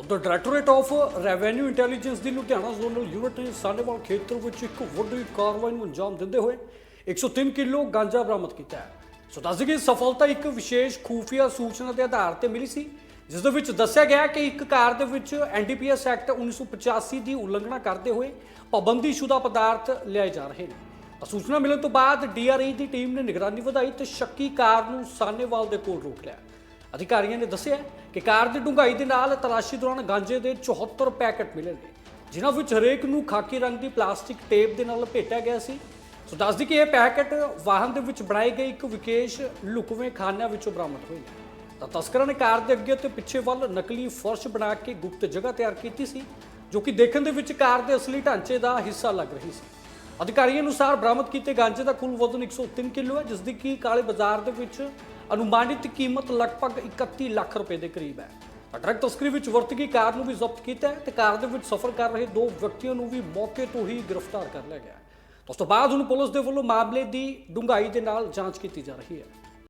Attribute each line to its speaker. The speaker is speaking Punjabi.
Speaker 1: ਤਾਂ ਉਧਰ ਡਾਇਰੈਕਟੋਰੇਟ ਆਫ ਰੈਵਨਿਊ ਇੰਟੈਲੀਜੈਂਸ ਦੀ ਲੁਧਿਆਣਾ ਜ਼ੋਨਲ ਯੂਨਿਟ ਨੇ ਸਾਨੇਵਾਲ ਖੇਤਰ ਵਿੱਚ ਇੱਕ ਵੱਡੀ ਕਾਰਵਾਈ ਨੂੰ ਅੰਜਾਮ ਦਿੰਦੇ ਹੋਏ 103 ਕਿਲੋ ਗਾਂਜਾ ਬਰਾਮਦ ਕੀਤਾ ਹੈ। ਸੋ ਦੱਸ ਦਈਏ ਸਫਲਤਾ ਇੱਕ ਵਿਸ਼ੇਸ਼ ਖੂਫੀਆ ਸੂਚਨਾ ਦੇ ਆਧਾਰ ਤੇ ਮਿਲੀ ਸੀ, ਜਿਸ ਦੇ ਵਿੱਚ ਦੱਸਿਆ ਗਿਆ ਕਿ ਇੱਕ ਕਾਰ ਦੇ ਵਿੱਚ ਐਨਡੀਪੀਐਸ ਐਕਟ 1985 ਦੀ ਉਲੰਘਣਾ ਕਰਦੇ ਹੋਏ ਪਾਬੰਦੀਸ਼ੁਦਾ ਪਦਾਰਥ ਲਿਆਏ ਜਾ ਰਹੇ ਨੇ। ਸੂਚਨਾ ਮਿਲਣ ਤੋਂ ਬਾਅਦ ਡੀਆਰਈ ਦੀ ਟੀਮ ਨੇ ਨਿਗਰਾਨੀ ਵਧਾਈ ਤੇ ਸ਼ੱਕੀ ਕਾਰ ਨੂੰ ਸਾਨੇਵਾਲ ਦੇ ਕੋਲ ਰੋਕ ਲਿਆ। ਅਧਿਕਾਰੀਆਂ ਨੇ ਦੱਸਿਆ ਕਿ ਕਾਰ ਦੀ ਡੂੰਘਾਈ ਦੇ ਨਾਲ ਤਲਾਸ਼ੀ ਦੌਰਾਨ ਗਾਂਜੇ ਦੇ 74 ਪੈਕੇਟ ਮਿਲੇ ਨੇ, ਜਿਨ੍ਹਾਂ ਵਿੱਚ ਹਰੇਕ ਨੂੰ ਖਾਕੀ ਰੰਗ ਦੀ ਪਲਾਸਟਿਕ ਟੇਪ ਦੇ ਨਾਲ ਲਪੇਟਿਆ ਗਿਆ ਸੀ। ਸੋ ਦੱਸਦੀ ਕਿ ਇਹ ਪੈਕੇਟ ਵਾਹਨ ਦੇ ਵਿੱਚ ਬਣਾਏ ਗਏ ਇੱਕ ਵਿਕੇਸ਼ ਲੁਕਵੇਂ ਖਾਨਿਆਂ ਵਿੱਚੋਂ ਬਰਾਮਦ ਹੋਈ ਤਾਂ ਤਸਕਰਾਂ ਨੇ ਕਾਰ ਦੇ ਅੱਗੇ ਤੇ ਪਿੱਛੇ ਵੱਲ ਨਕਲੀ ਫਰਸ਼ ਬਣਾ ਕੇ ਗੁਪਤ ਜਗ੍ਹਾ ਤਿਆਰ ਕੀਤੀ ਸੀ, ਜੋ ਕਿ ਦੇਖਣ ਦੇ ਵਿੱਚ ਕਾਰ ਦੇ ਅਸਲੀ ਢਾਂਚੇ ਦਾ ਹਿੱਸਾ ਲੱਗ ਰਹੀ ਸੀ। ਅਧਿਕਾਰੀਆਂ ਅਨੁਸਾਰ ਬਰਾਮਦ ਕੀਤੇ ਗਾਂਜੇ ਦਾ ਕੁੱਲ ਵਜ਼ਨ 103 ਕਿਲੋ ਹੈ, ਜਿਸ ਦੀ ਕੀ ਕਾਲੇ ਬਾਜ਼ਾਰ ਦੇ ਵਿੱਚ ਅਨੁਮਾਨਿਤ ਕੀਮਤ ਲਗਭਗ 31 ਲੱਖ ਰੁਪਏ ਦੇ ਕਰੀਬ ਹੈ। ਡਰੱਗ ਤਸਕਰੀ ਵਿੱਚ ਵਰਤੀ ਗਈ ਕਾਰ ਨੂੰ ਵੀ ਜ਼ਬਤ ਕੀਤਾ ਹੈ ਤੇ ਕਾਰ ਦੇ ਵਿੱਚ ਸਫ਼ਰ ਕਰ ਰਹੇ ਦੋ ਵਿਅਕਤੀਆਂ ਨੂੰ ਵੀ ਮੌਕੇ ਤੋਂ ਹੀ ਗ੍ਰਿਫਤਾਰ ਕਰ ਲਿਆ ਗਿਆ ਉਸ ਤੋਂ ਬਾਅਦ ਹੁਣ ਪੁਲਿਸ ਦੇ ਵੱਲੋਂ ਮਾਮਲੇ ਦੀ ਡੂੰਘਾਈ ਦੇ ਨਾਲ ਜਾਂਚ ਕੀਤੀ ਜਾ ਰਹੀ ਹੈ।